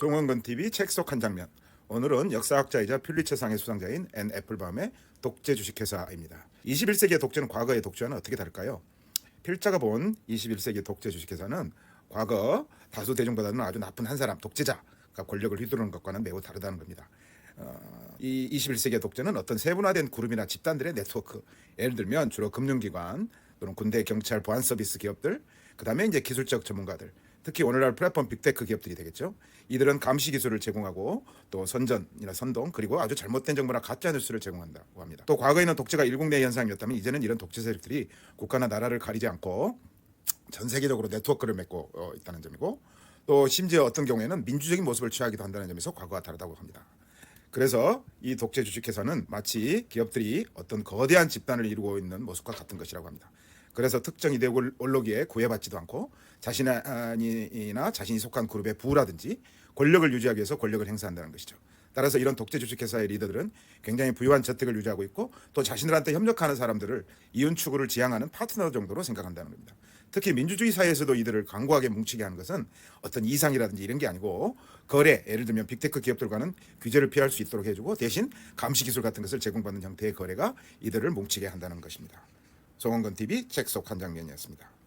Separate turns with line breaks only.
송원근 TV 책 속 한 장면. 오늘은 역사학자이자 퓰리처상의 수상자인 앤 애플밤의 독재 주식회사입니다. 21세기의 독재는 과거의 독재와는 어떻게 다를까요? 필자가 본 21세기 독재 주식회사는 과거 다수 대중보다는 아주 나쁜 한 사람 독재자가 권력을 휘두르는 것과는 매우 다르다는 겁니다. 어, 이 21세기의 독재는 어떤 세분화된 그룹이나 집단들의 네트워크, 예를 들면 주로 금융기관 또는 군대, 경찰, 보안 서비스 기업들, 그 다음에 이제 기술적 전문가들, 특히 오늘날 플랫폼 빅테크 기업들이 되겠죠. 이들은 감시 기술을 제공하고 또 선전이나 선동 그리고 아주 잘못된 정보나 가짜 뉴스를 제공한다고 합니다. 또 과거에는 독재가 일국내 현상이었다면 이제는 이런 독재 세력들이 국가나 나라를 가리지 않고 전 세계적으로 네트워크를 맺고 어, 있다는 점이고 또 심지어 어떤 경우에는 민주적인 모습을 취하기도 한다는 점에서 과거와 다르다고 합니다. 그래서 이 독재 주식회사는 마치 기업들이 어떤 거대한 집단을 이루고 있는 모습과 같은 것이라고 합니다. 그래서 특정 이데올로기에 구애받지도 않고 자신이나 자신이 속한 그룹의 부라든지 권력을 유지하기 위해서 권력을 행사한다는 것이죠. 따라서 이런 독재 주식회사의 리더들은 굉장히 부유한 저택을 유지하고 있고 또 자신들한테 협력하는 사람들을 이윤 추구를 지향하는 파트너 정도로 생각한다는 겁니다. 특히 민주주의 사회에서도 이들을 강고하게 뭉치게 하는 것은 어떤 이상이라든지 이런 게 아니고 거래, 예를 들면 빅테크 기업들과는 규제를 피할 수 있도록 해주고 대신 감시 기술 같은 것을 제공받는 형태의 거래가 이들을 뭉치게 한다는 것입니다. 송원건 TV 책 속 한 장면이었습니다.